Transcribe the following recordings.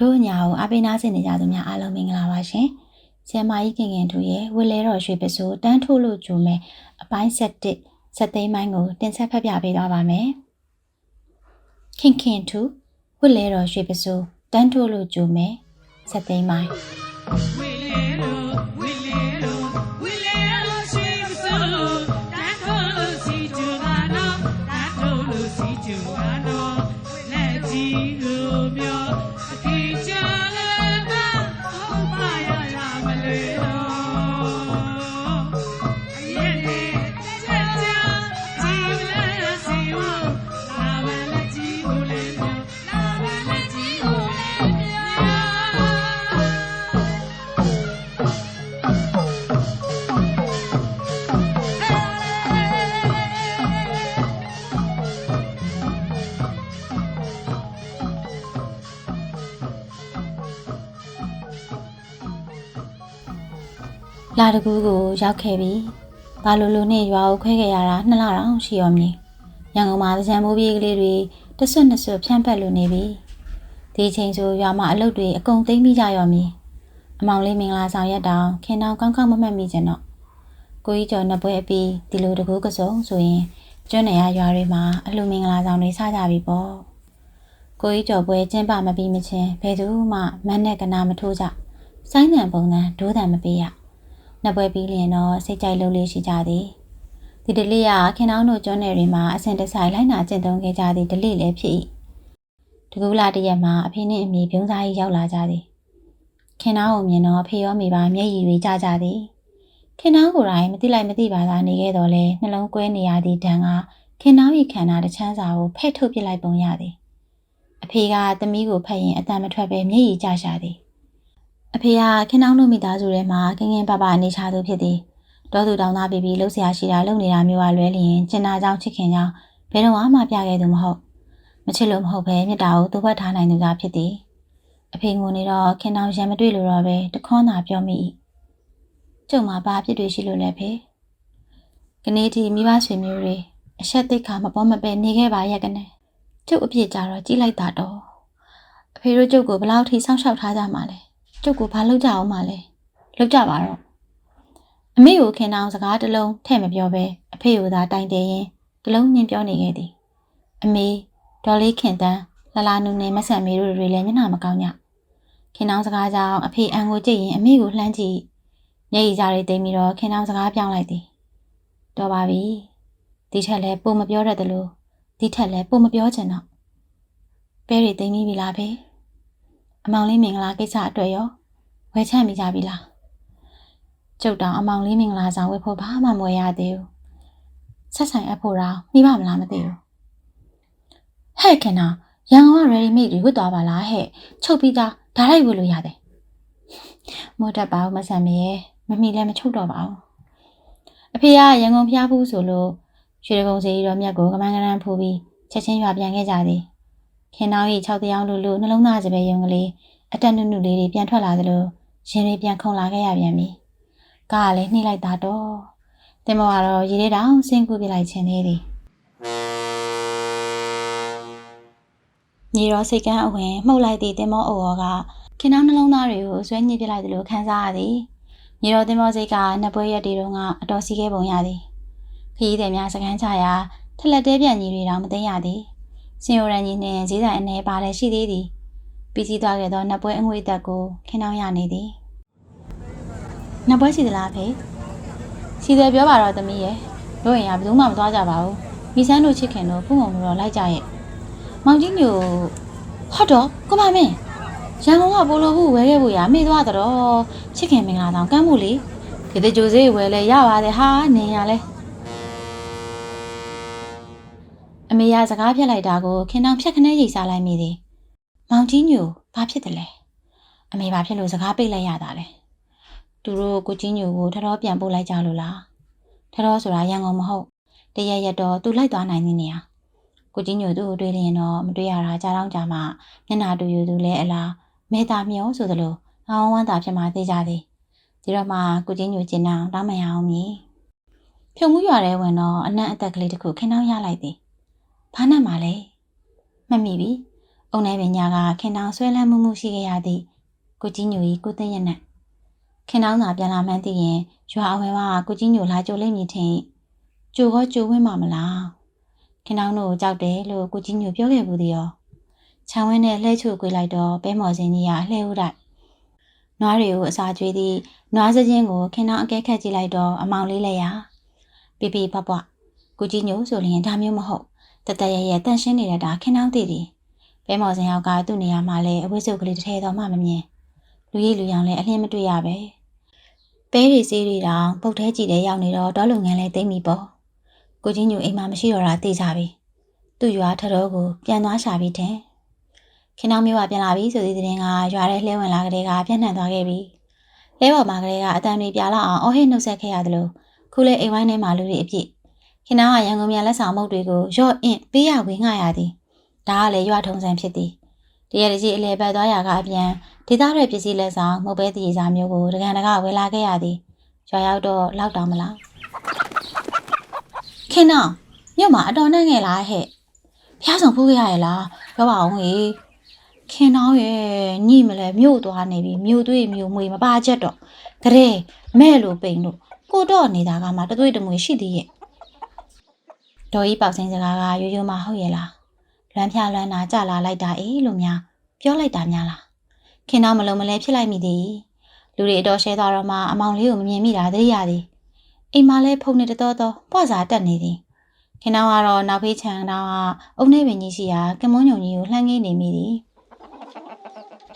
တို့ညာကိုအပိနာစင်နေကြသူများအားလုံးမင်္ဂလာပါရှင်။ဆရာမကြီးခင်ခင်တို့ရဲ့ဝစ်လဲတော်ရွှေပစိုးတန်းထိုးလို့ဂျုံမဲ့အပိုင်း7ဆက်သိမ်းပိုင်းကိုတင်ဆက်ဖတ်ပြပေးသွားပါမယ်။ခင်ခင်တို့ဝစ်လဲတော်ရွှေပစိုးတန်းထိုးလို့ဂျုံမဲ့ဆက်သိမ်းပိုင်း လာတကူးကိုရောက်ခဲ့ပြီ။ဘာလို့လို့နဲ့ရွာကိုခွဲခဲ့ရတာနှစ်လတောင်ရှိရောမည်။ရန်ကုန်မှာကြံမိုးပြေးကလေးတွေတဆွတ်နှစ်ဆွတ်ဖြန့်ပတ်လို့နေပြီ။ဒီချိန်ဆိုရွာမှာအလုပ်တွေအကုန်သိမ်းပြီးကြရောမည်။အမောင်လေးမင်္ဂလာဆောင်ရက်တောင်ခင်တောင်ကောင်းကောင်းမမှတ်မိကြတော့။ကိုကြီးကျော်နှစ်ပွဲအပြီးဒီလိုတကူးကစုံဆိုရင်ကျွန်းနေရရွာတွေမှာအလှမင်္ဂလာဆောင်တွေစကြပြီပေါ့။ကိုကြီးကျော်ပွဲကျင်းပမပြီးမချင်းဘယ်သူမှမန်းနဲ့ကနာမထိုးကြ။ဆိုင်းတန်ပုံစံဒိုးတန်မပေးရ။ နှစ်ပွဲပြီးလျင်တော့စိတ်ကြိုက်လို့လေးရှိကြသည်ဒီဒလေးကခင်နှောင်းတို့ကျွန်းနယ်တွေမှာအစဉ်တစိုက်လိုက်နာကျင့်သုံးခဲ့ကြသည့်ဒလေးလည်းဖြစ်၏တကူလာတစ်ရက်မှာအဖေနှင့်အမေပြုံးစားကြီးရောက်လာကြသည်ခင်နှောင်းကိုမြင်တော့အဖေရောမိပါမျက်ရည်တွေကျကြသည်ခင်နှောင်းကိုယ်တိုင်မသိလိုက်မသိပါသာနေခဲ့တော့လဲနှလုံးကွဲနေရသည့်ဒဏ်ကခင်နှောင်း၏ခန္ဓာတစ်ချမ်းစာကိုဖဲ့ထုတ်ပစ်လိုက်ပုံရသည်အဖေကသမီးကိုဖက်ရင်အတန်မထွက်ပဲမျက်ရည်ကျရှာသည် အဖေကခင်နှောင်းတို့မိသားစုထဲမှာကင်းကင်းပပအနေချသူဖြစ်သည်တောသူတောင်သားပြီးပြီးလှုပ်ရှားရှိတာလုပ်နေတာမျိုးကလွဲလျင်ကျင်နာကြောင့်ချစ်ခင်ကြောင့်ဘယ်တော့မှပြခဲ့သူမဟုတ်မချစ်လို့မဟုတ်ပဲမြတ်တာကိုသူ့ဘက်ထားနိုင်သူသာဖြစ်သည်အဖေငိုနေတော့ခင်နှောင်းရံမတွေ့လို့တော့ပဲတခွန်းသာပြောမိ၏ကျုံမှာဘာဖြစ်တွေရှိလို့လဲဖေကနေ့ဒီမိဘဆွေမျိုးတွေအဆက်သိက္ခာမပေါ်မပဲနေခဲ့ပါရဲ့ကနေကျုပ်အပြစ်ကြတော့ကြီးလိုက်တာတော့အဖေတို့ကျုပ်ကိုဘလောက်ထိစောင့်ရှောက်ထားကြမှာလဲ ကျုပ်ကိုဘာလုပ်ကြအောင်မလဲလုပ်ကြပါတော့အမေကိုခင်အောင်စကားတစ်လုံးထဲ့မပြောပဲအဖေကိုသာတိုင်တယ်ရင်တစ်လုံးညင်ပြောနေခဲ့သည်အမေဒေါ်လေးခင်တန်းလာလာနုနဲ့မဆန်မေတို့တွေလည်းမျက်နှာမကောင်းကြခင်အောင်စကားကြောင့်အဖေအန်ကိုကြည့်ရင်အမေကိုလှမ်းကြည့်မျက်ရည်ကြားတွေတိမ်ပြီးတော့ခင်အောင်စကားပြောင်းလိုက်သည်တော်ပါပြီဒီထက်လည်းပုံမပြောတတ်တယ်လို့ဒီထက်လည်းပုံမပြောချင်တော့ပဲတွေတိမ်ပြီးပြီလားဖေအ မောင်လေးမင်္ဂလာကိစ္စအတွက်ရောဝယ်ချမ်းမိကြပြီလားကျုပ်တောင်အမောင်လေးမင်္ဂလာဆောင်ဝယ်ဖို့ဘာမှမဝယ်ရသေးဘူးဆက်ဆိုင်အပ်ဖို့တော့မိပါမလားမသိဘူးဟဲ့ခင်ဗျာရန်ကုန်က ready made တွေဝတ်သွားပါလားဟဲ့ချုပ်ပြီးသားဒါလိုက်ဝတ်လို့ရတယ်မို့တတ်ပါဦးမဆန်မေရဲ့မမီလည်းမချုပ်တော့ပါဘူးအဖေကရန်ကုန်ဖျားဘူးဆိုလို့ရွှေဒဂုံစီတော်မြတ်ကိုကမန်းကရန်ဖူးပြီးချက်ချင်းရွာပြန်ခဲ့ကြသည် ခင်နောင်ကြီး6တရားလူလူနှလုံးသားစပယ်ယုံကလေးအတက်နုနုလေးတွေပြန်ထွက်လာသလိုရင်တွေပြန်ခုန်လာခဲ့ရပြန်ပြီ။ကားကလည်းနှိမ့်လိုက်တာတော့။တင်မောကတော့ရေထဲတောင်ဆင်းကူးပြလိုက်ခြင်းသေးသည်။ညီတော်စိတ်ကန်းအဝင်မှုတ်လိုက်သည့်တင်မောအိုော်ကခင်နောင်နှလုံးသားတွေကိုဆွဲညှစ်ပြလိုက်သလိုခံစားရသည်။ညီတော်တင်မောစိတ်ကနှစ်ပွဲရက်တွေတုန်းကအတော်စီးခဲ့ပုံရသည်။ခရီးသည်များစကန်းချရာထလက်တဲပြန်ကြီးတွေတောင်မသိရသည်။ စင်ယိုရန်ကြီးနှင့်ဈေးဆိုင်အနေပါလည်းရှိသေးသည်ပြီးစီးသွားခဲ့သောနှစ်ပွဲအငွေသက်ကိုခင်းအောင်ရနေသည်နှစ်ပွဲရှိသလားဖေစီတယ်ပြောပါတော့သမီးရဲ့တို့ရင်ကဘယ်သူမှမသွားကြပါဘူးမိဆန်းတို့ချစ်ခင်တို့ဖုံဖုံတို့တော့လိုက်ကြရဲ့မောင်ကြီးညိုဟုတ်တော့ကိုမမင်းရန်ကုန်ကပိုလိုဘူးဝဲခဲ့ဖို့ရမေ့သွားတော့ချစ်ခင်မင်္ဂလာဆောင်ကမ်းမှုလေဒီတကြိုစေးဝဲလဲရပါတယ်ဟာနင်ရလဲ အမေကစကားဖြတ်လိုက်တာကိုခင်တောင်ဖြတ်ခနဲရိတ်စားလိုက်မိသည်။မောင်ကြီးညိုဘာဖြစ်တယ်လဲ။အမေဘာဖြစ်လို့စကားပိတ်လိုက်ရတာလဲ။သူတို့ကိုကြီးညိုကိုထတော်ပြန်ပို့လိုက်ကြလို့လား။ထတော်ဆိုတာရန်ကုန်မဟုတ်။တရက်ရက်တော့သူလိုက်သွားနိုင်နေနေရ။ကိုကြီးညိုသူ့ကိုတွေ့လျင်တော့မတွေ့ရတာကြားတော့ကြာမှမျက်နာတူယူသူလဲအလားမဲတာမျောဆိုသလိုအောင်ဝမ်းသာဖြစ်မှသိကြသည်။ဒီတော့မှကိုကြီးညိုကျင်အောင်တောင်းမရအောင်မည်။ဖြုံမှုရွာထဲဝင်တော့အနံ့အသက်ကလေးတစ်ခုခင်တောင်ရလိုက်သည်။ ဘာနဲ့မှလဲမှတ်မိပြီအုံနေပညာကခင်တောင်ဆွဲလန်းမှုမှုရှိခဲ့ရသည့်ကိုကြီးညို၏ကိုသိန်းရနက်ခင်တောင်သာပြန်လာမှန်းသိရင်ရွာအဝဲကကိုကြီးညိုလာကြိုလိမ့်မည်ထင်ကြိုကောကြိုဝင်းမှာမလားခင်တောင်တို့ကိုကြောက်တယ်လို့ကိုကြီးညိုပြောခဲ့ဘူးသည်ရောခြံဝင်းနဲ့လှဲချိုကွေးလိုက်တော့ပဲမော်စင်းကြီးကလှဲဦးတိုက်နွားတွေကိုအစာကျွေးသည့်နွားစခြင်းကိုခင်တောင်အကဲခတ်ကြည့်လိုက်တော့အမောင်လေးလည်းရပြပြပပကိုကြီးညိုဆိုရင်ဒါမျိုးမဟုတ် တတရရတန့်ရှင်းနေတဲ့ဒါခင်တောင်တည်တယ်ပဲမော်စင်ယောက်ကသူ့နေရာမှာလဲအဝိစုပ်ကလေးတစ်ထဲတော့မှမမြင်လူကြီးလူရောင်လဲအလင်းမတွေ့ရပဲပဲရီစေးရီတောင်ပုတ်သေးကြည့်တဲ့ရောက်နေတော့တောလုံငန်းလဲသိမ့်ပြီပေါ့ကိုချင်းညူအိမ်မှာမရှိတော့တာသိကြပြီသူ့ရွာထတော်ကိုပြန်သွားရှာပြီးတဲ့ခင်အောင်မျိုးကပြန်လာပြီဆိုတဲ့တဲ့င်းကရွာထဲလှဲဝင်လာကလေးကပြန့်နှံ့သွားခဲ့ပြီလဲပေါ်မှာကလေးကအတန်တွေပြလာအောင်အော်ဟစ်နှုတ်ဆက်ခဲ့ရတယ်လို့ခုလဲအိမ်ဝိုင်းထဲမှာလူတွေအပြည့် ခင်အောင်ကရန်ကုန်မြန်လက်ဆောင်မုတ်တွေကိုရော့အင့်ပေးရဝင်ငှရသည်ဒါကလည်းရွာထုံစံဖြစ်သည်တရရကြီးအလဲပတ်သွားရာကအပြန်ဒေသရဲပစ္စည်းလက်ဆောင်မုတ်ပဲတည်စားမျိုးကိုတကန်တကဝယ်လာခဲ့ရသည်ရွာရောက်တော့လောက်တောင်မလားခင်ဗျမြို့မှာအတော်နဲ့ငယ်လားဟဲ့ဖျားဆောင်ဖူးခဲ့ရရဲ့လားပြောပါအောင်ဟေခင်နှောင်းရဲ့ညိမလဲမြို့သွားနေပြီမြို့သွေးမြို့မွေမပါချက်တော့တရေမဲ့လို့ပိန်လို့ကိုတော့နေတာကမှတသွေးတမွေရှိသေးရဲ့ ဒေါ်ကြီးပေါက်စင်းစကားကရိုးရိုးမှဟုတ်ရဲ့လားလွမ်းဖြားလွမ်းနာကြလာလိုက်တာအေးလို့များပြောလိုက်တာများလားခင်တော့မလုံးမလဲဖြစ်လိုက်မိသည်လူတွေအတော်ရှဲသွားတော့မှအမောင်လေးကိုမမြင်မိတာသိရသည်အိမ်မလဲဖုန်နေတတော်တော်ပွားစာတက်နေသည်ခင်တော့ကတော့နောက်ဖေးချန်တော့အုံနေပင်ကြီးရှိရာကမွန်းညုံကြီးကိုလှမ်းငေးနေမိသည်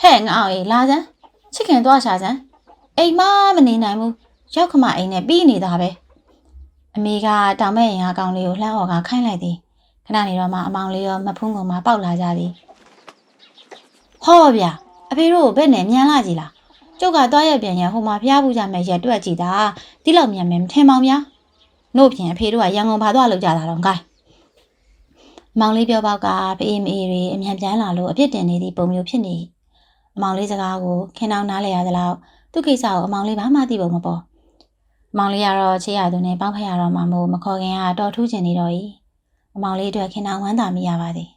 ဟဲ့ငါအောင်အေးလာစမ်းချစ်ခင်သွားရှာစမ်းအိမ်မမနေနိုင်ဘူးရောက်ခမအိမ်နဲ့ပြီးနေတာပဲ အမေကတောင်မဲ့ရင်အကောင်လေးကိုလှမ်းော်ကခိုင်းလိုက်သည်ခဏနေတော့မှအမောင်လေးရောမဖုံးကောင်မှပေါက်လာကြသည်ဟောဗျာအဖေတို့ဘယ်နဲ့မြန်လာကြည်လားကျုပ်ကသွားရက်ပြန်ရဟိုမှာဖျားဘူးကြမယ်ရက်တွက်ကြည့်တာတိလောက်မြန်မယ်မထင်ပါဘူးဗျာနို့ဖြင့်အဖေတို့ကရန်ကုန်ဘာသွားလောက်ကြတာတော့ gain မောင်လေးပြောပေါက်ကဖေးမအေးတွေအမြန်ပြန်လာလို့အပြစ်တင်နေသည့်ပုံမျိုးဖြစ်နေအမောင်လေးစကားကိုခင်အောင်နားလဲရသလောက်သူ့ကိစ္စကိုအမောင်လေးဘာမှသိပုံမပေါ်အ မောင်လေးကတော့ချေရသူနဲ့ပေါင်းဖက်ရတော့မှမို့မခေါ်ခင်ကတော်ထူးကျင်နေတော့၏အမောင်လေးအတွက်ခင်အောင်ဝမ်းသာမိရပါသည်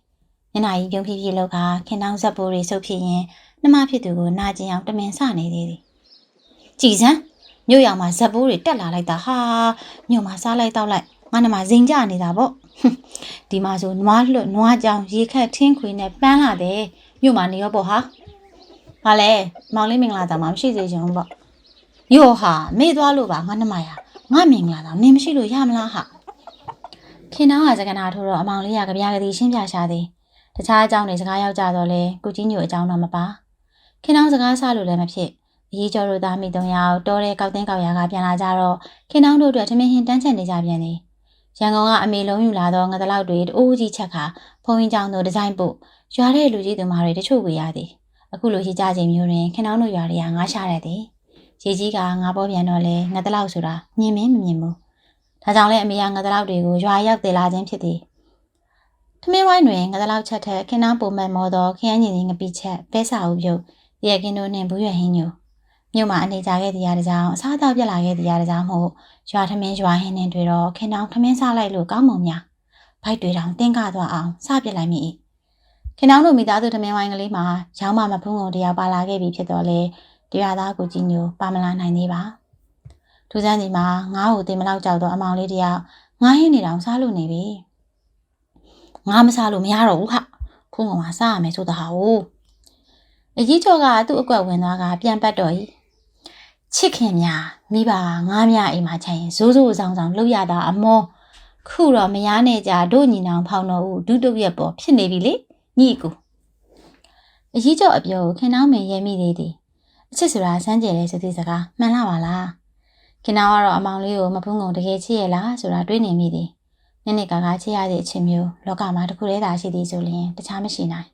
ညနာကြီးပြုံးဖြည်းဖြည်းလောက်ကခင်အောင်ဇက်ပိုးတွေဆုပ်ဖြစ်ရင်နှမဖြစ်သူကိုနာကျင်အောင်တမင်ဆနေသေးသည်ကြည်စမ်းမြို့ရောက်မှာဇက်ပိုးတွေတက်လာလိုက်တာဟာမြို့မှာစားလိုက်တော့လိုက်ငါနှမဇင်ကြနေတာပေါ့ဒီမှာဆိုနွားလွတ်နွားကြောင်ရေခက်ထင်းခွေနဲ့ပန်းလာတယ်မြို့မှာနေရောပေါ့ဟာဟာလဲမောင်လေးမင်္ဂလာတောင်မှမရှိသေးချင်ဘူးပေါ့ ယောဟာမေ့သွားလို့ပါငါနှမရငါမင်္ဂလာတောင်နင်မရှိလို့ရမလားဟာခင်နောင်းကစကနာထိုးတော့အမောင်လေးကကြပြားကလေးရှင်းပြရှာသည်တခြားအကြောင်းတွေစကားရောက်ကြတော့လဲကုကြီးညိုအကြောင်းတော့မပါခင်နောင်းစကားဆလို့လည်းမဖြစ်အရေးကျော်တို့သားမိသုံးယောက်တောတဲ့ကောက်တင်းကောက်ရာကပြန်လာကြတော့ခင်နောင်းတို့အတွက်ထမင်းဟင်းတန်းချက်နေကြပြန်သည်ရန်ကုန်ကအမေလုံးယူလာတော့ငါတလောက်တွေတိုးကြီးချက်ခါဖုန်းကြီးကြောင်တို့ဒီဇိုင်းပို့ရွာတဲ့လူကြီးသူမတွေတချို့ဝေရသည်အခုလိုရှိကြချိန်မျိုးတွင်ခင်နှောင်းတို့ရွာတွေကငါးရှာရသည် ရေကြီးကငါပေါ်ပြန်တော့လဲငါတလောက်ဆိုတာမြင်မင်းမမြင်ဘူးဒါကြောင့်လဲအမေကငါတလောက်တွေကိုရွာရောက်သေးလာခြင်းဖြစ်သည်ထမင်းဝိုင်းတွင်ငါတလောက်ချက်ထက်ခင်နှောင်းပုံမှန်မောသောခရမ်းညင်ငပိချက်ပဲစာအုပ်ပြုတ်ရဲကင်းတို့နှင့်ဘူးရွက်ဟင်းညိုမြို့မှာအနေကြခဲ့တရားတကြောင်အစားအသောက်ပြက်လာခဲ့တရားတကြောင်မို့ရွာထမင်းရွာဟင်းနဲ့တွေ့တော့ခင်တောင်ထမင်းစားလိုက်လို့ကောင်းမုံများဘိုက်တွေတောင်တင်းကားသွားအောင်စပြစ်လိုက်မိ၏ခင်တောင်တို့မိသားစုထမင်းဝိုင်းကလေးမှာရောင်းမမဖုံးကုန်တယောက်ပါလာခဲ့ပြီဖြစ်တော့လေ တရားသားကိုကြီးညိုပါမလာနိုင်သေးပါထူးဆန်းစီမှာငါ့ကိုတင်မလောက်ကြောက်တော့အမောင်လေးတယောက်ငါဟင်းနေတောင်စားလို့နေပြီငါမစားလို့မရတော့ဘူးဟာဖုံးကောင်ကစားရမယ်ဆိုတာဟာ哦အကြီးကျော်ကသူ့အကွက်ဝင်သွားကပြန်ပတ်တော့ E ချစ်ခင်များမိဘငားများအိမ်မှာခြံရင်ဇိုးဇိုးဆောင်ဆောင်လှုပ်ရတာအမောခုတော့မရနဲ့ကြတို့ညီနောင်ဖောင်တော်ဦးဒုတုရက်ပေါ်ဖြစ်နေပြီလေညီကိုအကြီးကျော်အပြောကိုခင်နှောင်းမင်ရဲမိသေးသည် အချစ်ဆိုတာစမ်းကြယ်လေဆိုသည့်စကားမှန်လားပါလားခင်နှောင်းကတော့အမောင်လေးကိုမဖုံးကုန်တကယ်ချစ်ရလားဆိုတာတွေးနေမိသည်နေ့နေ့ကာကာချစ်ရသည့်အချင်းမျိုးလောကမှာတစ်ခုတည်းသာရှိသည်ဆိုရင်တခြားမရှိနိုင်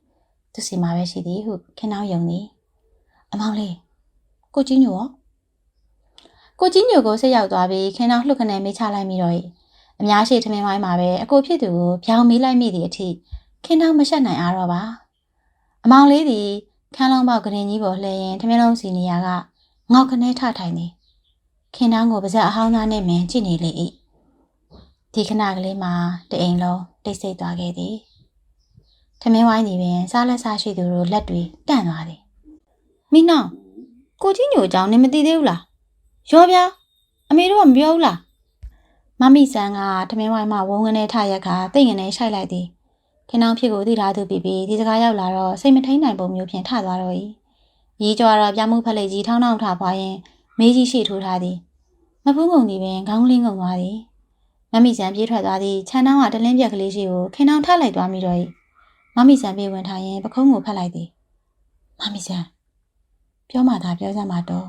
သူစီမှာပဲရှိသည်ဟုခင်နှောင်းယုံသည်အမောင်လေးကိုကြီးညိုရောကိုကြီးညိုကိုဆက်ရောက်သွားပြီးခင်းတော်လှုပ်ခနဲမေးချလိုက်မိတော့၏အများရှိထမင်းဝိုင်းမှာပဲအကိုဖြစ်သူကိုဖြောင်းမေးလိုက်မိသည့်အထိခင်းတော်မရှက်နိုင်အားတော့ပါအမောင်လေးသည် ခန်းလုံးပေါက်ကရင်ကြီးပေါ်လှည့်ရင်ထမင်းလုံးစီနေရာကငေါက်ခနဲထထိုင်သည်ခင်းတော်ကိုပါဇက်အဟောင်းသားနဲ့မင်းကြည့်နေလေ၏ဒီခဏကလေးမှာတအိမ်လုံးတိတ်ဆိတ်သွားခဲ့သည်တထမင်းဝိုင်းနေပင်စားလက်စားရှိသူတို့လက်တွေတန့်သွားသည်မိနောင်ကိုကြီးညိုအကြောင်းနင်မသိသေးဘူးလားရောဗျာအမေတို့ကမပြောဘူးလားမမီဆန်ကထမင်းဝိုင်းမှာဝုန်းကနေထရက်ခါတိတ်ငနေရှိုက်လိုက်သည် ခင်နောင်ဖြစ်ကိုသိထားသူပြီးပြီးဒီစကားရောက်လာတော့စိတ်မထိန်နိုင်ပုံမျိုးဖြင့်ထသွားတော့၏ရီးကြွားတော့ပြမှုဖက်လက်ကြီးထောင်းထောင်းထပွားရင်မေးကြီးရှိထိုးထားသည်မဖူးငုံသည်ပင်ခေါင်းလင်းငုံသွားသည်မမီဆန်ပြေးထွက်သွားသည်ခြံနှောင်းကတလင်းပြက်ကလေးရှိကိုခင်နောင်ထလိုက်သွားမိတော့၏မမီဆန်ပြေးဝင်ထားရင်ပခုံးကိုဖက်လိုက်သည်မမီဆန်ပြောမှသာပြောစမ်းပါတော့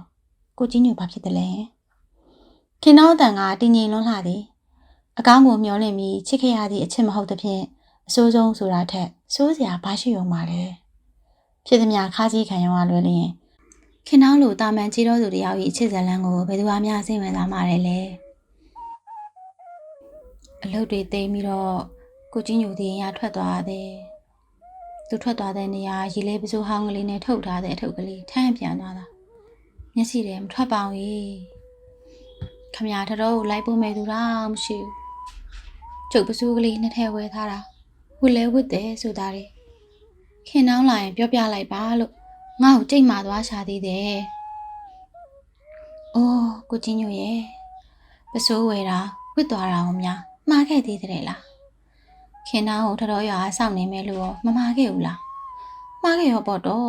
ကိုကြီးညိုဘာဖြစ်တယ်လဲခင်နောင်အတန်ကတင်းငိမ်လွန်းလှသည်အကောင်းကိုမျောလင့်ပြီးချစ်ခဲ့ရသည့်အချစ်မဟုတ်သဖြင့် အဆိုးဆုံးဆိုတာထက်စိုးစရာဘာရှိရုံပါလဲဖြစ်သည်များခါးစည်းခံရဝလွယ်လျင်ခင်နောင်လိုတာမန်ကြီးတော်သူတယောက်၏အချစ်ဇလန်းကိုဘယ်သူမှစိတ်ဝင်စားမှာလဲလေအလုပ်တွေတိမ်ပြီးတော့ကိုကြီးညိုဒီရင်ရထွက်သွားတယ်သူထွက်သွားတဲ့နေရာရေလေးပစိုးဟောင်းကလေးနဲ့ထုတ်ထားတဲ့အထုပ်ကလေးထမ်းပြန်သွားတာမျက်စိထဲမထွက်ပါဘူးကြီးခမရထတော့ကိုလိုက်ဖို့မဲ့သူတော့မရှိဘူးကျုပ်ပစိုးကလေးနှစ်ထဲဝဲထားတာ ဝစ်လဲဝစ်တယ်ဆိုတာလေခင်နှောင်းလာရင် ပြောပြလိုက်ပါလို့ငါ့ကိုကြိတ်မာသွားရှာသေးတယ်အိုးကိုကြီးညိုရဲ့ပစိုးဝဲတာဝစ်သွားတာဟောများမှားခဲ့သေးတယ်လားခင်နှောင်းကိုထတော်ရွာစောင့်နေမယ်လို့ရောမမှားခဲ့ဘူးလားမှားခဲ့ရောပေါ့တော့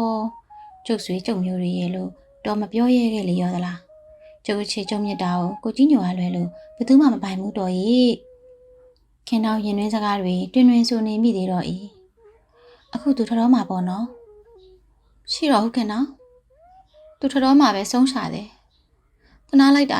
ကျုပ်ဆွေကျုပ်မျိုးတွေရဲ့လို့တော့မပြောရဲခဲ့လေရောသလားကျုပ်ချေကျုံမြတ်တာကိုကိုကြီးညိုကလွယ်လို့ဘယ်သူမှမပိုင်ဘူးတော်ရဲ့ ခင်နှောင်းရင်တွင်းစကားတွေတွင်တွင်ဆိုနေမိသေးတော့ဤအခုသူထတော်မှာပေါ့နော်ရှိတော့ဟုတ်ခင်နော်သူထတော်မှာပဲဆုံးရှာတယ်တနာလိုက်တာ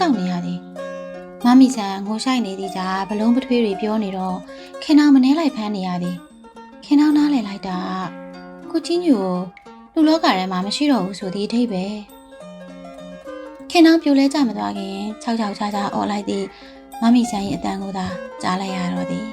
ကောက်နေရသည်မမီဆန်ငိုရှိုက်နေသည်ကြာဘလုံးပထွေးတွေပြောနေတော့ခင်တော်မနှဲလိုက်ဖမ်းနေရသည်ခင်တော်နားလည်လိုက်တာကိုချင်းညိုလူလောကထဲမှာမရှိတော့ဘူးဆိုသည့်အထိပ္ပဲခင်တော်ပြိုလဲကြမသွားခင်၆၆ချာချာអော်လိုက်သည်မမီဆန်ရဲ့အတန်ကိုသာကြားလိုက်ရတော့သည်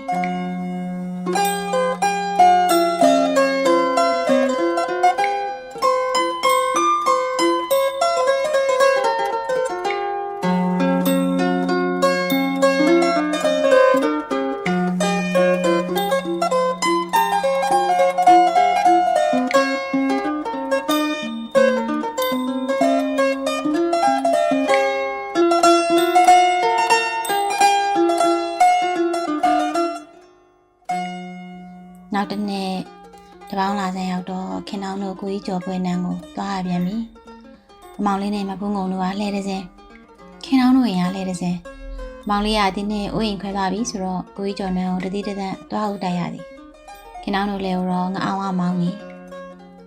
ကိုကြီးကျော်ပွဲနန်းကိုသွားရပြန်ပြီ။အမောင်လေးနဲ့မဖုံးငုံတို့ကလှဲတဲ့စင်ခင်တောင်းတို့ရင်ကလှဲတဲ့စင်မောင်လေးကဒီနေ့အိုးရင်ခွဲသွားပြီဆိုတော့ကိုကြီးကျော်နန်းကိုတတိတသန့်သွားဟုတ်တိုက်ရသည်။ခင်တောင်းတို့လည်းတော့ငါအောင်ကမောင်းနေ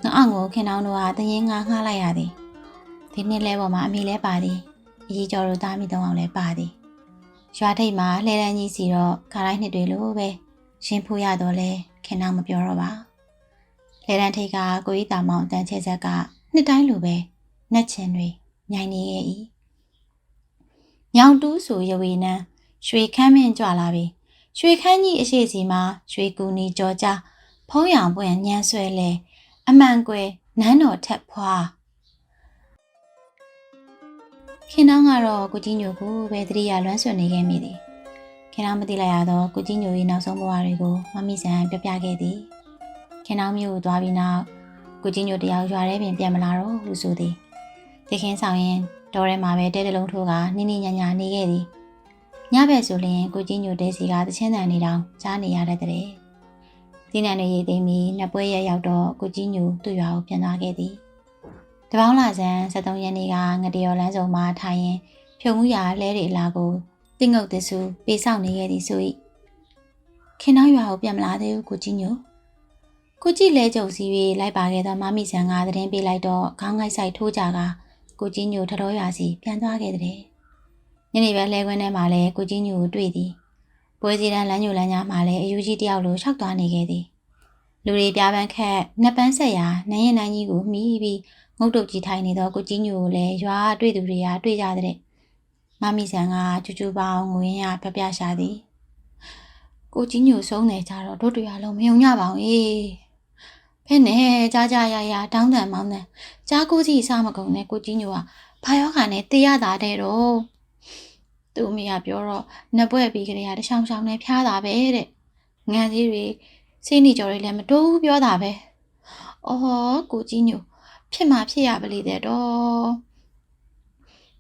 ငါအောင်ကိုခင်တောင်းတို့ကတရင်ငါငှားလိုက်ရသည်။ဒီနေ့လဲပေါ်မှာအမေလဲပါသည်။အကြီးကျော်တို့သားမိသုံးအောင်လဲပါသည်။ရွာထိပ်မှာလှဲတန်းကြီးစီတော့ခါတိုင်းနှစ်တွေလိုပဲရှင်ဖူးရတော့လဲခင်နောက်မပြောတော့ပါ လေတန်းထိတ်ကကိုကြီးတာမောင်တန်ချဲချက်ကနှစ်တိုင်းလိုပဲနှက်ချင်တွေမြိုင်နေရဲ့ဤညောင်တူးဆိုရဝေနန်းရွှေခမ်းမင်းကြွလာပြီရွှေခမ်းကြီးအရှိစီမှာရွှေကူနီကြောကြဖုံးရောင်ပွင့်ညမ်းဆွဲလဲအမှန်ကွယ်နန်းတော်ထက်ဖွာခင်နောင်းကတော့ကိုကြီးညိုကိုပဲတတိယလွမ်းဆွနေခဲ့မိသည်ခင်နောင်မသိလိုက်ရတော့ကိုကြီးညို၏နောက်ဆုံးဘဝတွေကိုမမီဆန်ပြောပြခဲ့သည် ခင်နောင်မျိုးကိုသွားပြီးနောက်ကိုကြီးညိုတယောက်ရွာထဲပင်ပြန်မလာတော့ဟုဆိုသည်တခင်ဆောင်ရင်တော်ထဲမှာပဲတဲတလုံးထိုးကနိနိညာညာနေခဲ့သည်ညဘက်ဆိုလျင်ကိုကြီးညိုတဲစီကတချင်းတန်နေတောင်ကြားနေရတဲ့တဲ့ဒီနန်နေရိတ်သိမ်းပြီးနှစ်ပွဲရက်ရောက်တော့ကိုကြီးညိုသူ့ရွာကိုပြန်သွားခဲ့သည်တပေါင်းလာဆန်း73ရက်နေ့ကငတရော်လန်းစုံမှာထိုင်ရင်ဖြုံမှုရာလဲတွေအလားကိုတင်းငုတ်တဆူပေးဆောင်နေခဲ့သည်ဆို၏ခင်နောက်ရွာကိုပြန်မလာသေးဘူးကိုကြီးညို ကိုကြီးလဲကြုံစီ၍လိုက်ပါခဲ့သောမမီဆန်ကသတင်းပေးလိုက်တော့ခေါင်းငိုက်ဆိုင်ထိုးကြကကိုကြီးညိုထတော်ရွာစီပြန်သွားခဲ့တဲ့ညနေပဲလဲခွင်းထဲမှာလဲကိုကြီးညိုကိုတွေ့သည်ပွဲစီတန်းလမ်းညိုလမ်းကြားမှာလဲအယူကြီးတယောက်လိုရှောက်သွားနေခဲ့သည်လူတွေပြားပန်းခက်နှစ်ပန်းဆက်ရာနန်းရင်နန်းကြီးကိုမှီးပြီးငုတ်တုတ်ကြီးထိုင်နေသောကိုကြီးညိုကိုလည်းရွာတွေ့သူတွေကတွေ့ကြတဲ့မမီဆန်ကကျူကျူပေါင်းငွေရပြပြရှာသည်ကိုကြီးညိုဆုံးနေကြတော့တို့တရားလုံးမယုံကြပါဘူးအေး ဖဲနဲ့ကြားကြားရရတောင်းတန်မောင်းတန်ကြားကိုကြီးစားမကုန်နဲ့ကိုကြီးညိုကဘာယောဂာနဲ့တေးရတာတဲ့တော့သူ့အမေကပြောတော့နက်ပွဲပြီးကြတဲ့တချောင်းချောင်းနဲ့ဖျားတာပဲတဲ့ငံစည်းတွေစိတ်နေကြော်တွေလည်းမတိုးဘူးပြောတာပဲအော်ကိုကြီးညိုဖြစ်မှဖြစ်ရပါလေတဲ့တော့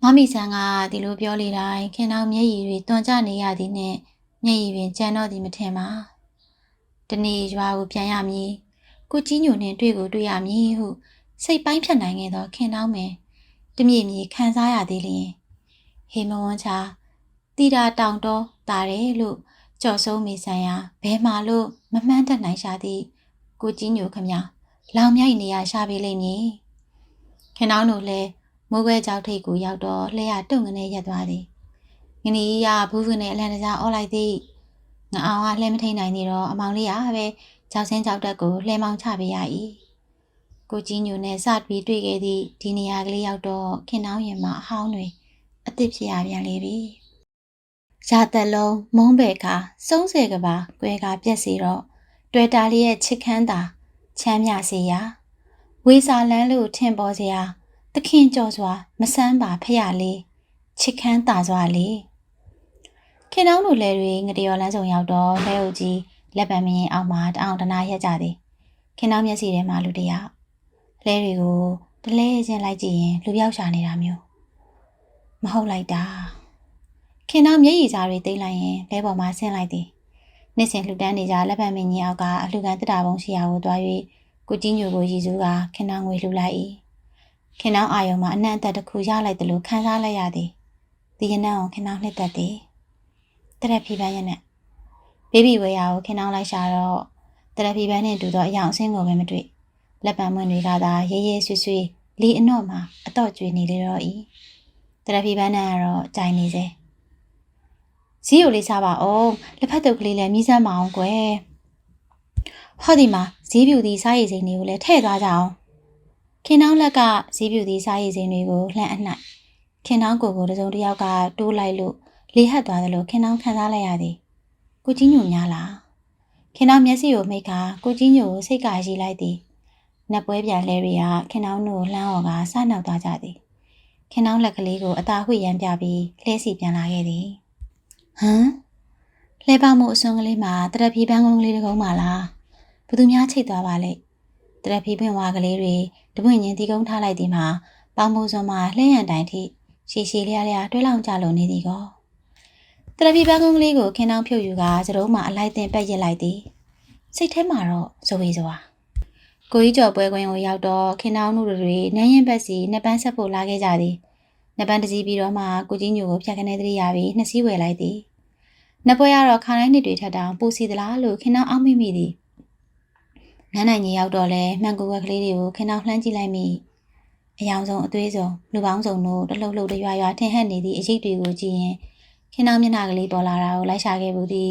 မမီဆန်ကဒီလိုပြောလေတိုင်းခင်တော်မျက်ရည်တွေတွန်ကြနေရသည်နှင့်မျက်ရည်ပင်ကြမ်းတော့သည်မထင်ပါတနေ့ရွာကိုပြန်ရမည် ကိုကြီးညိုနှင့်တွေ့ကိုတွေ့ရမည်ဟုစိတ်ပိုင်းဖြတ်နိုင်ခဲ့သောခင်တော်မယ်တမြေမြေခံစားရသေးလျင်ဟေမဝန်းချာတီတာတောင်တော့တာတယ်လို့ကြော်စိုးမိဆန်ရာဘဲမာလို့မမှန်းတတ်နိုင်ရှာသည့်ကိုကြီးညိုခမလောင်မြိုက်နေရရှာပေလိမ့်မည်ခင်တော်တို့လည်းမိုးခွဲကြောက်ထိတ်ကိုရောက်တော့လှဲရတုံငနဲ့ရက်သွားသည်ငနီးရဘူးဘူးနဲ့အလန်တကြားအော်လိုက်သည်ငါအောင်ကလှဲမထိန်နိုင်နေတော့အမောင်လေးရပဲ ကြောက်စင်းကြောက်တက်ကိုလှဲမောင်းချပေးရ၏ကိုကြီးညိုနဲ့စပြီးတွေ့ခဲ့သည့်ဒီနေရာကလေးရောက်တော့ခင်နှောင်းရင်မှာအဟောင်းတွေအသစ်ဖြစ်ရပြန်လေပြီရာသက်လုံးမုံးဘဲကစုံးစေကပါကွဲကပြက်စီတော့တွေ့တာလေးရဲ့ချစ်ခမ်းသာချမ်းမြစေရာဝေစာလန်းလို့ထင်ပေါ်စရာသခင်ကြော်စွာ မဆန်းပါဖရလေးချစ်ခမ်းတာစွာလေးခင်တောင်းတို့လဲတွေငတရော်လန်းဆောင်ရောက်တော့လဲအိုကြီး လက်ပံမင်းအောက်မှာတအောင်တနာရက်ကြသည်ခင်တောင်းမျက်စီထဲမှာလူတယောက်လဲတွေကိုတလဲချင်းလိုက်ကြည့်ရင်လူပြောက်ရှာနေတာမျိုးမဟုတ်လိုက်တာခင်တောင်းမျက်ရည်စားတွေတိတ်လိုက်ရင်လဲပေါ်မှာဆင်းလိုက်သည်နေ့စဉ်လှူဒန်းနေကြလက်ပံမင်းကြီးအောက်ကအလှူခံတက်တာပုံရှိရာကိုတွား၍ကိုကြီးညိုကိုရည်စူးကခင်တောင်းငွေလှူလိုက်၏ခင်တောင်းအာယုံမှာအနံ့အသက်တစ်ခုရလိုက်တယ်လို့ခံစားလိုက်ရသည်ဒီရနံ့ကိုခင်တောင်းနှစ်သက်သည်တရက်ဖြီးပန်းရနဲ့ ဘေဘီဝေယာကိုခင်တောင်းလိုက်ရှာတော့တရက်ဖြီးပန်းနဲ့တူသောအယောင်အဆင်းကိုပဲမတွေ့လက်ပံမွင့်တွေကသာရေးရေးဆွေးဆွေးလီအနော့မှာအတော့ကျွေနေလေတော့ဤတရက်ဖြီးပန်းနဲ့ကတော့ကြိုင်နေစေဇီးကိုလေးစားပါအောင်လက်ဖက်တုပ်ကလေးလည်းမြည်စမ်းမအောင်ကွယ်ဟောဒီမှာဇီးပြူဒီစားရည်စိမ်တွေကိုလည်းထည့်သွားကြအောင်ခင်နှောင်းလက်ကဇီးပြူဒီစားရည်စိမ်တွေကိုလှမ်းအနှံ့ခင်နှောင်းကိုယ်ကိုတစုံတစ်ယောက်ကတိုးလိုက်လို့လေးဟပ်သွားသလိုခင်နှောင်းခံစားလိုက်ရသည် ကိုကြီးညိုများလားခင်နှောင်းမျက်စိကိုမိတ်ကကိုကြီးညိုကိုစိတ်ကရှိလိုက်သည်နက်ပွဲပြန်လဲတွေကခင်နှောင်းတို့လှမ်းော်ကစနောက်သွားကြသည်ခင်နှောင်းလက်ကလေးကိုအသာဝှိရမ်းပြပြီးလှဲစီပြန်လာခဲ့သည်ဟမ်လှဲပေါမှုအစွန်းကလေးမှာတရက်ဖြီးပန်းကုန်းကလေးတစ်ကုန်းပါလားဘသူများချိတ်သွားပါလိမ့်တရက်ဖြီးပင်ဝါကလေးတွေတပွင့်ချင်းတီကုန်းထားလိုက်သည်မှာပေါမှုစွန်းမှာလှဲရန်တိုင်ထိရှည်ရှည်လျားလျားတွဲလောင်ကြလို့နေသည်ကော တရက်ဖြီးပန်းကုန်းကလေးကိုခင်းနှောင်းဖြုတ်ယူကစတုံးမှာအလိုက်တင်ပက်ရစ်လိုက်သည်စိတ်ထဲမှာတော့ဇဝေဇဝါကိုကြီးကျော်ပွဲကွင်းကိုရောက်တော့ခင်းနှောင်းတို့တွေနန်းရင်ဘက်စီနှစ်ပန်းဆက်ဖို့လာခဲ့ကြသည်နှစ်ပန်းတစည်းပြီးတော့မှကိုကြီးညိုကိုဖြတ်ခနဲတည်းရပြီးနှစ်စည်းဝယ်လိုက်သည်နှစ်ပွဲကတော့ခါတိုင်းနှစ်တွေထက်တောင်ပူစီသလားလို့ခင်းနှောင်းအောက်မိမိသည်နန်းနိုင်ကြီးရောက်တော့လဲမှန်ကူဝက်ကလေးတွေကိုခင်းနှောင်းလှမ်းကြည့်လိုက်မိအယောင်ဆုံးအသွေးဆုံးလူပေါင်းစုံတို့တလှုပ်လှုပ်တရွာရွာထင်ဟပ်နေသည့်အရေးတွေကိုကြည့်ရင် ခင်းနှောင်းမျက်နှာကလေးပေါ်လာတာကိုလိုက်ရှာခဲ့ဘူးသည်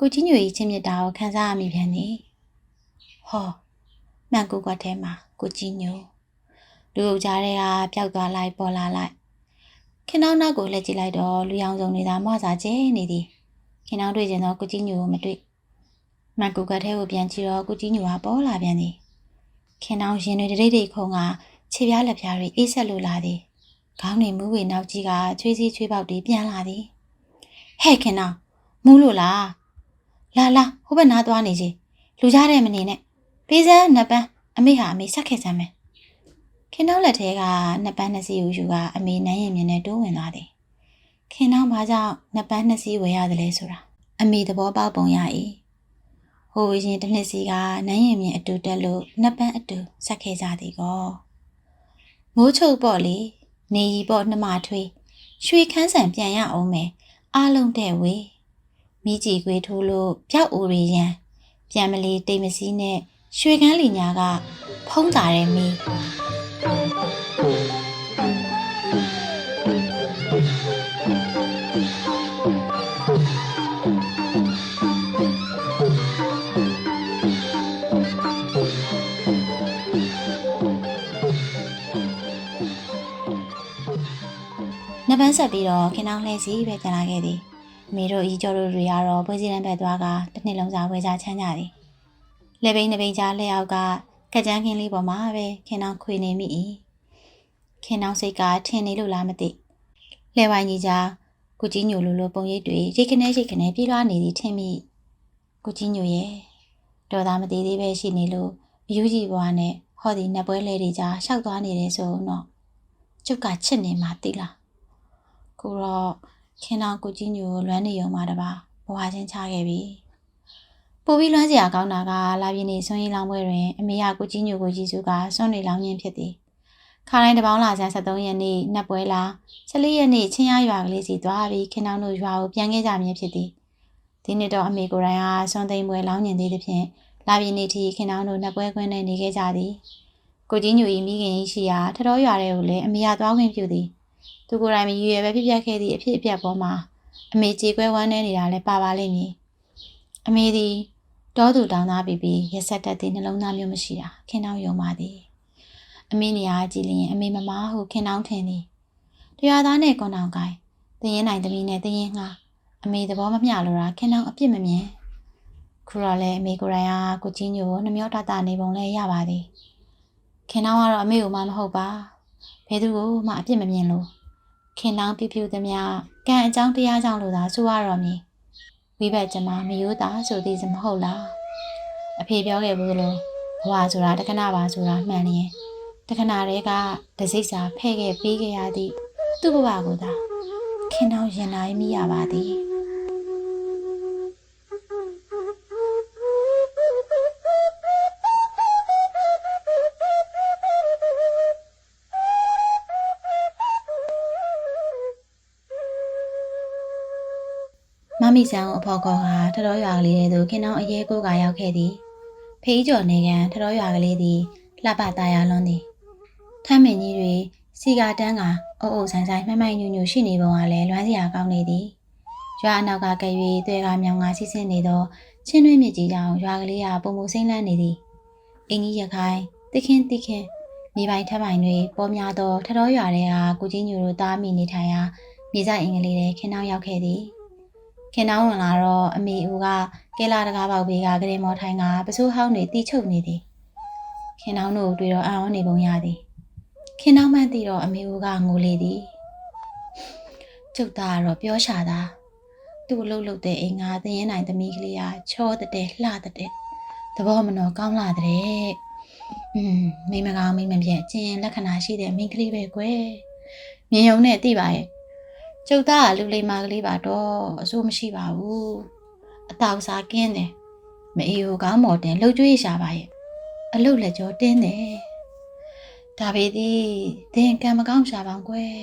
ကိုကြီးညိုကြီးချင်းမြတ်တာကိုခံစားရမိပြန်သည်ဟောမှန်ကူကွက်ထဲမှာကိုကြီးညိုလူအုပ်ကြားထဲကပျောက်သွားလိုက်ပေါ်လာလိုက်ခင်နှောင်းနောက်ကိုလှည့်ကြည့်လိုက်တော့လူရောင်စုံနေတာမွားစာကျဲနေသည်ခင်နှောင်းတွေ့ကျင်တော့ကိုကြီးညိုကိုမတွေ့မန်ကူကထဲကိုပြန်ကြည့်တော့ကိုကြီးညိုကပေါ်လာပြန်သည်ခင်နှောင်းရင်တွေတိတ်တိတ်ခုံကခြေပြားလက်ပြားတွေအေးဆက်လိုလာသည်ခေါင်းနေမူးဝေနောက်ကြီးကချွေးစည်းချွေးပေါက်တွေပြန်လာသည် ဟဲ့ခင်နှောင်းမူးလို့လားလာလာဟိုဘက်နားသွားနေစီလူကြားတဲ့မနေနဲ့ပေးစမ်းနှစ်ပန်းအမေဟာအမေဆက်ခဲ့စမ်းမယ်ခင်နှောင်းလက်ထဲကနှစ်ပန်းနှစ်စီးကိုယူကအမေနန်းရင်မြင်နဲ့တိုးဝင်သွားသည်ခင်နှောင်းဘာကြောင့်နှစ်ပန်းနှစ်စီးဝယ်ရတယ်လဲဆိုတာအမေသဘောပေါက်ပုံရ၏ဟိုရင်တစ်နှစ်စီကနန်းရင်မြင်အတူတက်လို့နှစ်ပန်းအတူဆက်ခဲ့ကြသည်ကောမိုးချုပ်ပေါ့လေနေရီပေါ့နှမထွေးရွှေခန်းဆန်ပြန်ရအောင်မယ် အားလုံးတဲ့ဝေးမိကြီးခွေထိုးလို့ပြောက်အိုရီရန်ပြန်မလီတိတ်မစည်းနဲ့ရွှေကန်းလီညာကဖုံးတာတဲ့မီး နဗန်းရက်ဆက်ပြီးတော့ခင်နှောင်းလှည့်စီပဲပြန်လာခဲ့သည်အမေတို့ဤကျော်တို့တွေကတော့ပွဲစီတန်းဘက်သွားကတစ်နှစ်လုံးစာဝယ်ကြချမ်းကြသည်လက်ဘိန်းတစ်ဘိန်းကြားလက်အောက်ကကကြမ်းခင်းလေးပေါ်မှာပဲခင်နှောင်းခွေနေမိ၏ခင်နှောင်းစိတ်ကထင်နေလို့လားမသိလဲဝိုင်းကြီးကြားကိုကြီးညိုလိုလိုပုံရိပ်တွေရိတ်ခနဲရိတ်ခနဲပြေးလွှားနေသည်ထင်မိကိုကြီးညိုရဲ့တော်သားမသေးသေးပဲရှိနေလို့အယူကြီးဘွားနဲ့ဟောဒီနှစ်ပွဲလဲတွေကြားရှောက်သွားနေတယ်ဆိုတော့ကျုပ်ကချစ်နေမှသိလား ကိုတော့ခင်တော်ကိုကြီးညိုလွမ်းနေရုံမှာတပါဘွားချင်းချခဲ့ပြီပိုပြီးလွမ်းစရာကောင်းတာကလာပြင်းနေဆွမ်းရည်လောင်းပွဲတွင်အမေကကိုကြီးညိုကိုကြီးစုကဆွမ်းနေလောင်းရင်းဖြစ်သည်ခါတိုင်းတပေါင်းလာဆန်း73ရက်နေ့နတ်ပွဲလာ14ရက်နေ့ချင်းရရွာကလေးစီသွားပြီးခင်တော်တို့ရွာကိုပြန်ခဲ့ကြမည်ဖြစ်သည်ဒီနေ့တော့အမေကိုယ်တိုင်အားဆွမ်းသိမ်းပွဲလောင်းညင်သေးသဖြင့်လာပြင်းနေထိခင်တော်တို့နတ်ပွဲခွင်းနဲ့နေခဲ့ကြသည်ကိုကြီးညို၏မိခင်ရှိရာထတော်ရွာတွေကိုလည်းအမေကသွားခွင့်ပြုသည် သူကိုယ်တိုင်မရွေပဲဖြစ်ပျက်ခဲ့သည့်အဖြစ်အပျက်ပေါ်မှာအမေကြေကွဲဝမ်းနေနေတာလည်းပါပါလိမ့်မည်အမေသည်တောသူတောင်းသားပြီးပြီးရက်ဆက်တတ်သည့်နှလုံးသားမျိုးမရှိတာခင်နှောင်းယုံပါသည်အမေနေရာကြည့်လျင်အမေမမဟုခင်နှောင်းထင်သည်တရားသားနဲ့ကွန်တောင်ကိုင်းတင်းရင်နိုင်သမီးနဲ့တင်းရင်ငှာအမေသဘောမမျှလို့တာခင်နှောင်းအပြစ်မမြင်ခုတော့လည်းအမေကိုယ်တိုင်အားကိုချင်းညိုနှမျောတတနေပုံလဲရပါသည်ခင်နှောင်းကတော့အမေကိုမှမဟုတ်ပါဘယ်သူကိုမှအပြစ်မမြင်လို့ ခင်နောင်ပြပြသမျှကံအကြောင်းတရားကြောင့်လို့သာဆိုရတော့မည်ဝိဘတ်ကျမမယိုးတာဆိုသည်စမဟုတ်လားအဖေပြောခဲ့ဘူးလို့ဘဝဆိုတာတက္ကနာပါဆိုတာမှန်လျင်တက္ကနာတွေကတစိမ့်စာဖဲ့ခဲ့ပေးခဲ့ရသည့်သူ့ဘဝကိုသာခင်နောင်ရင်နိုင်မိရပါသည် မမီဆန်ကိုအဖော်ခေါ်ကထတော်ရွာကလေးတဲ့သူခင်နောင်အရေးကိုကရောက်ခဲ့သည်ဖေးကျော်နေကန်ထတော်ရွာကလေးသည်လှပသားရလွန်းသည်ထမ်းမင်ကြီးတွေစီကာတန်းကအုပ်အုပ်ဆိုင်ဆိုင်မှန်မှန်ညူညူရှိနေပုံကလည်းလွမ်းစရာကောင်းနေသည်ရွာအနောက်ကကဲ၍တွေ့ကမြောင်ကစီးဆင်းနေသောချင်းတွင်းမြစ်ကြီးကြောင့်ရွာကလေးကပုံမစိမ့်လန်းနေသည်အင်းကြီးရခိုင်တခင်တခင်မြေပိုင်ထပ်ပိုင်တွေပေါ်များသောထတော်ရွာတွေကကိုကြီးညူတို့သားမိနေထိုင်ရာမြေဆိုင်အင်္ဂလိပ်တွေခင်နှောင်းရောက်ခဲ့သည် ခင်နှောင်းဝင်လာတော့အမေဦးကကဲလာတကားပေါက်ဘေးကကလေးမော်ထိုင်ကပစိုးဟောင်းတွေတီးချုပ်နေသည်ခင်နှောင်းတို့တွေ့တော့အံ့ဩနေပုံရသည်ခင်နှောင်းမှန်းသိတော့အမေဦးကငိုလေသည်ကျုပ်သားကတော့ပြောရှာတာသူ့အလုပ်လုပ်တဲ့အိမ်ကသင်ရင်နိုင်သမီးကလေးကချောတဲ့တဲ့လှတဲ့တဲ့သဘောမနောကောင်းလာတဲ့อืมမိမကောင်းမိမပြက်ကျင်လက္ခဏာရှိတဲ့မိန်းကလေးပဲကွယ်မြင်ုံနဲ့သိပါရဲ့ ကျုပ်သားကလူလိမ္မာကလေးပါတော့အစိုးမရှိပါဘူးအတောက်စားကင်းတယ်မအေကိုကောင်းမော်တင်လှုပ်ကြွေးရှာပါရဲ့အလုတ်လက်ကြောတင်းတယ်ဒါပေသည်သင်ကံမကောင်းရှာပါကွယ်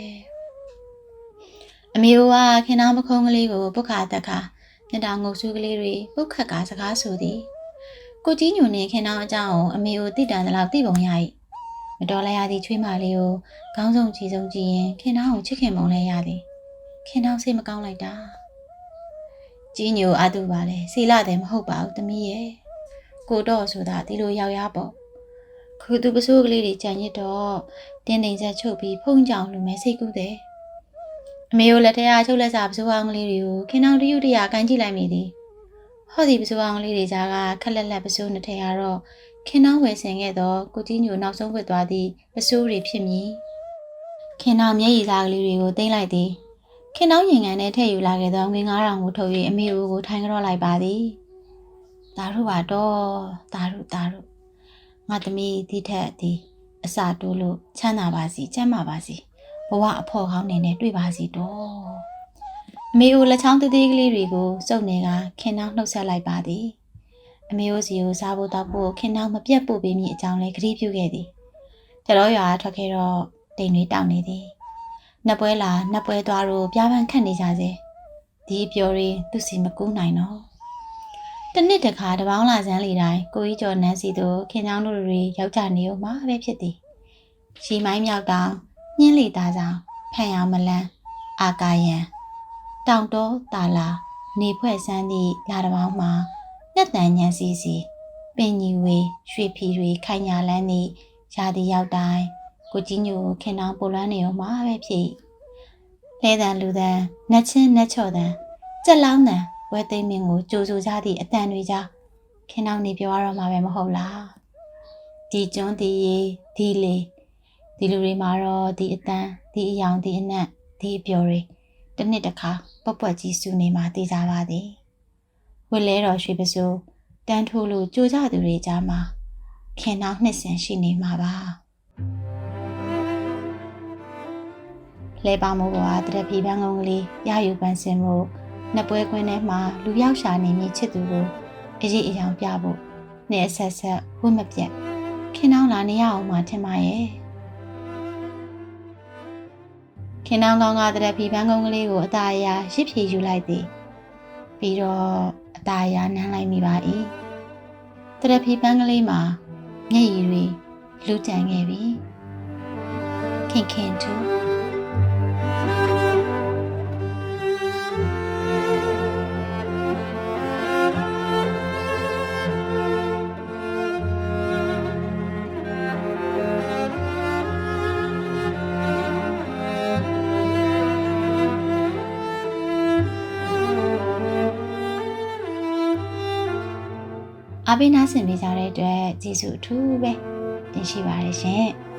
အမေကခင်နာမခုံးကလေးကိုပုတ်ခါတက်ခါမျက်တောင်ငုပ်ဆူးကလေးတွေပုတ်ခတ်ကာစကားဆိုသည်ကိုကြီးညိုနေခင်နာအကြောင်းကိုအမေကိုတိတန်တယ်လို့သိပုံရ၏မတော်လဲရသည့်ချွေးမလေးကိုခေါင်းဆုံးချီဆုံးကြည့်ရင်ခင်နာကိုချစ်ခင်ပုံလဲရသည် ခင်တောင်စိတ်မကောင်းလိုက်တာကြီးညိုအတူပါလေစီလာတယ်မဟုတ်ပါဘူးတမီးရဲ့ကိုတော့ဆိုတာဒီလိုရောက်ရပေါ့ခုသူပစိုးကလေးတွေကြံရစ်တော့တင်းတိမ်ဆက်ချုပ်ပြီးဖုံးကြောင်လူမဲစိတ်ကူးတယ်အမေကိုလက်ထက်အချုပ်လက်စာပစိုးအောင်ကလေးတွေကိုခင်တောင်တရုတ်တရာကန်ကြည့်လိုက်မိသည်ဟောဒီပစိုးအောင်ကလေးတွေကြားကခက်လက်လက်ပစိုးနှစ်ထည်ကတော့ခင်တောင်ဝယ်ဆင်ခဲ့တော့ကိုကြီးညိုနောက်ဆုံးဝတ်သွားသည့်ပစိုးတွေဖြစ်မည်ခင်တောင်မျက်ရည်စားကလေးတွေကိုတင်လိုက်သည် ခင်နှောင်းရင်ကန်နဲ့ထည့်ယူလာခဲ့သောငွေ9000ကိုထုတ်၍အမေဦးကိုထိုင်ကြော့လိုက်ပါသည်။ဒါတို့ပါတော့ဒါတို့ဒါတို့ငါသမီးဒီထက်ဒီအစာတိုးလို့ချမ်းသာပါစီကျမ်းမာပါစီဘဝအဖို့ကောင်းနေနဲ့တွေ့ပါစီတော့အမေဦးလက်ချောင်းသေးသေးကလေးတွေကိုစုပ်နေကခင်နှောင်းနှုတ်ဆက်လိုက်ပါသည်အမေဦးစီကိုစားဖို့တောက်ဖို့ခင်နှောင်းမပြတ်ပို့ပေးမိအကြောင်းလည်းကြည့်ပြုခဲ့သည်တတော်ရွာထွက်ခဲ့တော့တိမ်တွေတောက်နေသည် နှစ်ပွဲလာနှစ်ပွဲသွားတို့ပြားပန်းခတ်နေကြစေဒီအပြော်ရီသူစီမကူးနိုင်တော့တနှစ်တခါတပေါင်းလာစမ်းလေတိုင်းကိုကြီးကျော်နန်းစီတို့ခင်ချောင်းတို့တွေရောက်ကြနေဦးမှာပဲဖြစ်သည်ရှီမိုင်းမြောက်တောင်ညင်းလီသားဆောင်ဖန်ရောင်မလန်းအာကာယံတောင်တောတာလာနေဖွဲ့စမ်းသည့်လာတပေါင်းမှာလက်တန်ညံစီစီပင်ကြီးဝေရွှေဖီတွေခိုင်ညာလန်းသည့်ရာသီရောက်တိုင်း ကိုကြီးညိုခင်တောင်ပိုလွမ်းနေအောင်မှာပဲဖြစ်လဲတန်လူတန်နှက်ချင်းနှက်ချော့တန်ကြက်လောင်းတန်ဝဲသိမ်းမင်းကိုကြိုးဆိုကြသည့်အတန်တွေကြားခင်အောင်နေပြောရတော့မှာပဲမဟုတ်လားဒီကျွန်းဒီရေဒီလေဒီလူတွေမှာတော့ဒီအတန်ဒီအယောင်ဒီအနက်ဒီအပျော်တွေတစ်နှစ်တစ်ခါပွက်ပွက်ကြီးစူနေမှာသိကြပါသည်ဝက်လဲတော်ရွှေပစိုးတန်းထိုးလို့ကြိုးကြသူတွေကြားမှာခင်အောင်နှစ်ဆင်ရှိနေမှာပါ လဲပါမိုးပေါ်ကတရပီပန်းကုန်းကလေးရယူပန်းစင်မှုနှစ်ပွဲခွင်းထဲမှာလူရောက်ရှာနေမိချစ်သူကိုအရေးအယောင်ပြဖို့နဲ့အဆက်ဆက်ဝတ်မပြတ်ခင်နောင်းလာနေရအောင်မှထင်ပါရဲ့ခင်နောင်းကောင်းကတရပီပန်းကုန်းကလေးကိုအตาအရာရစ်ဖြေယူလိုက်သည်ပြီးတော့အตาအရာနမ်းလိုက်မိပါ၏တရပီပန်းကလေးမှာမျက်ရည်တွေလူတန်ခဲ့ပြီခင်ခင်တူ အားပေးနားဆင်ပေးကြတဲ့အတွက်ကျေးဇူးအထူးပဲတင်ရှိပါတယ်ရှင်။